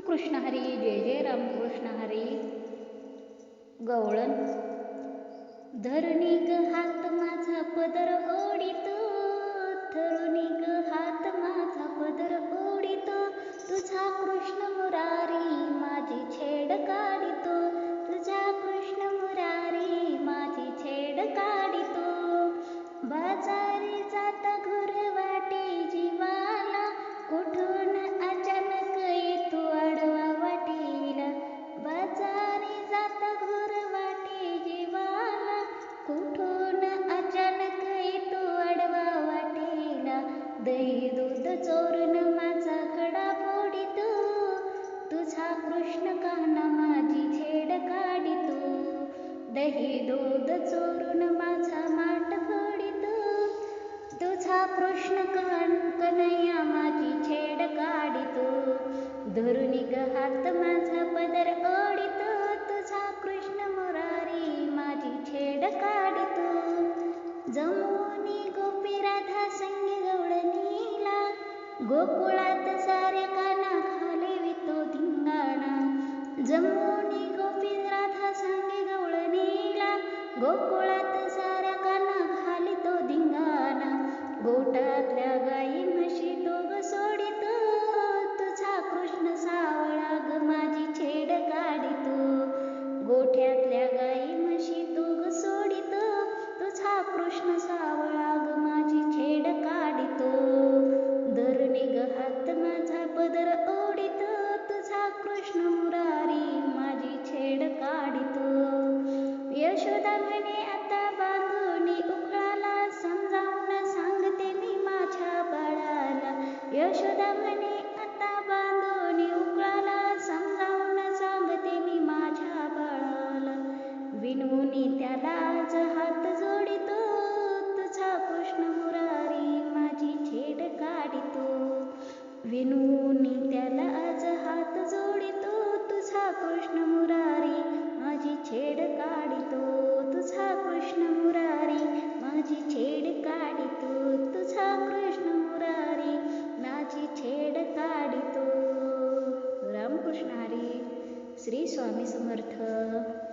कृष्ण हरी जय जय रामकृष्ण हरी. गवळण. धरणी हात माझा पदर ओढितो दही दूध चोरून माझा कडा फोडितो. तुझा कृष्ण काना माझी छेड काढितो. दही दूध चोरून माझा माट फोडितो. तुझा कृष्ण कान कन्हैया माझी छेड काढितो. धरून हात माझा पदर ओ गोकुळात सारे काना खाली वितो धिंगाणा. जमोनी गोपी राधा संगी गवळणीला गोकुळात साऱ्या काना खाली तो धिंगाणा. गोटातल्या गाई म्हशी तो ग सोडितो तुझा कृष्ण सावळा ग माझी छेड काढितो. गोठ्यातल्या गाई म्हशी तो ग सोडितो तुझा कृष्ण सावळा ग पदर ओढित तुझा कृष्ण मुरारी माझी छेड काढितो. यशोदा म्हणे आता बांधुनी उकळाला समजावून सांगते मी माझ्या बाळाला. यशोदा म्हणे आता बांधुनी उकळाला समजावून सांगते मी माझ्या बाळाला. विनवूनी त्याला हात जोडितो तुझा कृष्ण मुरारी माझी छेड काढितो. विनू कृष्ण मुरारी माझी छेड काढितो तुझा कृष्ण मुरारी माझी छेड काढितो तुझा कृष्ण मुरारी माझी छेड काढितो. रामकृष्ण हरी श्री स्वामी समर्थ.